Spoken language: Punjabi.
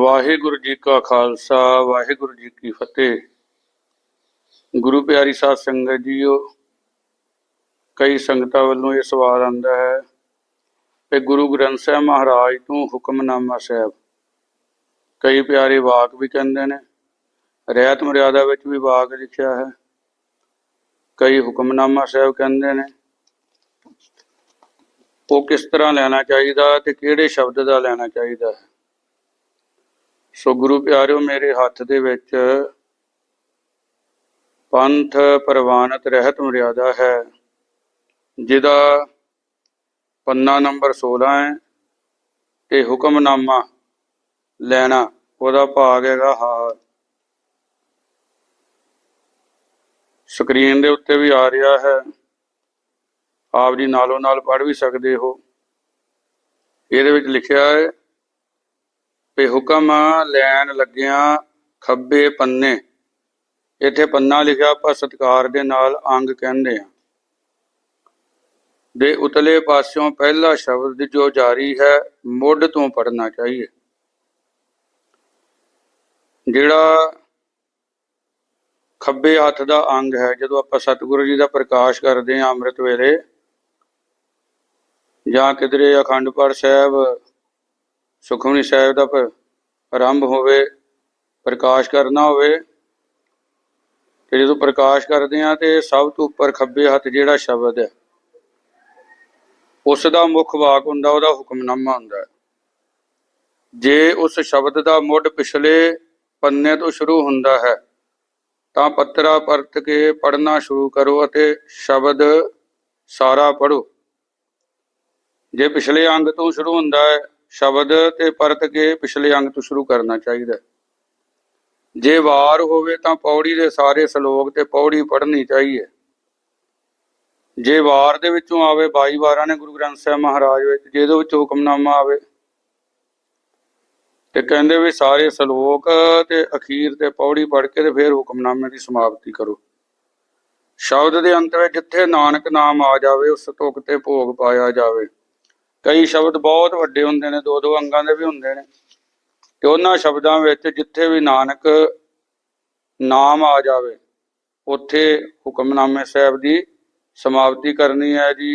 ਵਾਹਿਗੁਰੂ ਜੀ ਕਾ ਖਾਲਸਾ, ਵਾਹਿਗੁਰੂ ਜੀ ਕੀ ਫਤਿਹ। ਗੁਰੂ ਪਿਆਰੀ ਸਾਧ ਸੰਗਤ ਜੀਓ, ਕਈ ਸੰਗਤਾਂ ਵੱਲੋਂ ਇਹ ਸਵਾਲ ਆਉਂਦਾ ਹੈ ਕਿ ਗੁਰੂ ਗ੍ਰੰਥ ਸਾਹਿਬ ਮਹਾਰਾਜ ਤੋਂ ਹੁਕਮਨਾਮਾ ਸਾਹਿਬ। ਕਈ ਪਿਆਰੇ ਵਾਕ ਵੀ ਕਹਿੰਦੇ ਨੇ, ਰਹਿਤ ਮਰਿਆਦਾ ਵਿੱਚ ਵੀ ਵਾਕ ਲਿਖਿਆ ਹੈ। ਕਈ ਹੁਕਮਨਾਮਾ ਸਾਹਿਬ ਕਹਿੰਦੇ ਨੇ, ਉਹ ਕਿਸ ਤਰ੍ਹਾਂ ਲੈਣਾ ਚਾਹੀਦਾ ਤੇ ਕਿਹੜੇ ਸ਼ਬਦ ਦਾ ਲੈਣਾ ਚਾਹੀਦਾ ਹੈ। ਸੋ ਗੁਰੂ ਪਿਆਰਿਓ, ਮੇਰੇ ਹੱਥ ਦੇ ਵਿੱਚ ਪੰਥ ਪ੍ਰਵਾਨਤ ਰਹਿਤ ਮਰਿਆਦਾ ਹੈ, ਜਿਹਦਾ ਪੰਨਾ ਨੰਬਰ 16 ਹੈ, ਤੇ ਹੁਕਮਨਾਮਾ ਲੈਣਾ, ਉਹਦਾ ਭਾਗ ਹੈਗਾ ਹਾਰ। ਸਕਰੀਨ ਦੇ ਉੱਤੇ ਵੀ ਆ ਰਿਹਾ ਹੈ। ਆਪ ਜੀ ਨਾਲੋਂ ਨਾਲ ਪੜ੍ਹ ਵੀ ਸਕਦੇ ਹੋ। ਇਹਦੇ ਵਿੱਚ ਲਿਖਿਆ ਹੈ ਹੁਕਮ ਲੈਣ ਲੱਗਿਆ ਖੱਬੇ ਪੰਨੇ। ਇੱਥੇ ਪੰਨਾ ਲਿਖਿਆ, ਆਪਾਂ ਸਤਕਾਰ ਦੇ ਨਾਲ ਅੰਗ ਕਹਿੰਦੇ ਆ ਦੇ ਉਤਲੇ ਪਾਸਿਓਂ ਪਹਿਲਾ ਸ਼ਬਦ ਜੋ ਜਾਰੀ ਹੈ, ਮੁੱਢ ਤੋਂ ਪੜਨਾ ਚਾਹੀਏ। ਜਿਹੜਾ ਖੱਬੇ ਹੱਥ ਦਾ ਅੰਗ ਹੈ, ਜਦੋਂ ਆਪਾਂ ਸਤਿਗੁਰੂ ਜੀ ਦਾ ਪ੍ਰਕਾਸ਼ ਕਰਦੇ ਹਾਂ ਅੰਮ੍ਰਿਤ ਵੇਲੇ, ਜਾਂ ਕਿਧਰੇ ਅਖੰਡ ਪਾਠ ਸਾਹਿਬ ਸੁਖਮਨੀ ਸਾਹਿਬ ਦਾ ਪ- ਆਰੰਭ ਹੋਵੇ, ਪ੍ਰਕਾਸ਼ ਕਰਨਾ ਹੋਵੇ, ਤੇ ਜਦੋਂ ਪ੍ਰਕਾਸ਼ ਕਰਦੇ ਆ ਤੇ ਸਭ ਤੋਂ ਉੱਪਰ ਖੱਬੇ ਹੱਥ ਜਿਹੜਾ ਸ਼ਬਦ ਹੈ, ਉਸ ਦਾ ਮੁੱਖ ਵਾਕ ਹੁੰਦਾ, ਉਹਦਾ ਹੁਕਮਨਾਮਾ ਹੁੰਦਾ ਹੈ। ਜੇ ਉਸ ਸ਼ਬਦ ਦਾ ਮੁੱਢ ਪਿਛਲੇ ਪੰਨੇ ਤੋਂ ਸ਼ੁਰੂ ਹੁੰਦਾ ਹੈ, ਤਾਂ ਪੱਤਰਾ ਪਰਤ ਕੇ ਪੜਨਾ ਸ਼ੁਰੂ ਕਰੋ ਅਤੇ ਸ਼ਬਦ ਸਾਰਾ ਪੜੋ ਜੇ ਪਿਛਲੇ ਅੰਗ ਤੋਂ ਸ਼ੁਰੂ ਹੁੰਦਾ ਹੈ ਸ਼ਬਦ ਤੇ ਪਰਤ ਕੇ ਪਿਛਲੇ ਅੰਗ ਤੋਂ ਸ਼ੁਰੂ ਕਰਨਾ ਚਾਹੀਦਾ ਜੇ ਵਾਰ ਹੋਵੇ ਤਾਂ ਪੌੜੀ ਦੇ ਸਾਰੇ ਸ਼ਲੋਕ ਤੇ ਪੌੜੀ ਪੜ੍ਹਨੀ ਚਾਹੀਏ। ਜੇ ਵਾਰ ਦੇ ਵਿੱਚੋਂ ਆਵੇ 22 ਵਾਰਾਂ ਨੇ ਗੁਰੂ ਗ੍ਰੰਥ ਸਾਹਿਬ ਮਹਾਰਾਜ ਵਿੱਚ ਜਿਹਦੇ ਵਿੱਚ ਹੁਕਮਨਾਮਾ ਆਵੇ। ਤੇ ਕਹਿੰਦੇ ਵੀ ਸਾਰੇ ਸ਼ਲੋਕ ਤੇ ਅਖੀਰ ਤੇ ਪੌੜੀ ਪੜ੍ਹ ਕੇ ਤੇ ਫਿਰ ਹੁਕਮਨਾਮੇ ਦੀ ਸਮਾਪਤੀ ਕਰੋ। ਸ਼ਬਦ ਦੇ ਅੰਤ ਵਿੱਚ ਜਿੱਥੇ ਨਾਨਕ ਨਾਮ ਆ ਜਾਵੇ, ਉਸ ਤੁਕ ਤੇ ਭੋਗ ਪਾਇਆ ਜਾਵੇ। ਕਈ ਸ਼ਬਦ ਬਹੁਤ ਵੱਡੇ ਹੁੰਦੇ ਨੇ ਦੋ ਦੋ ਅੰਗਾਂ ਦੇ ਵੀ ਹੁੰਦੇ ਨੇ। ਤੇ ਉਹਨਾਂ ਸ਼ਬਦਾਂ ਵਿੱਚ ਜਿੱਥੇ ਵੀ ਨਾਨਕ ਨਾਮ ਆ ਜਾਵੇ, ਉੱਥੇ ਹੁਕਮਨਾਮੇ ਸਾਹਿਬ ਦੀ ਸਮਾਪਤੀ ਕਰਨੀ ਹੈ ਜੀ।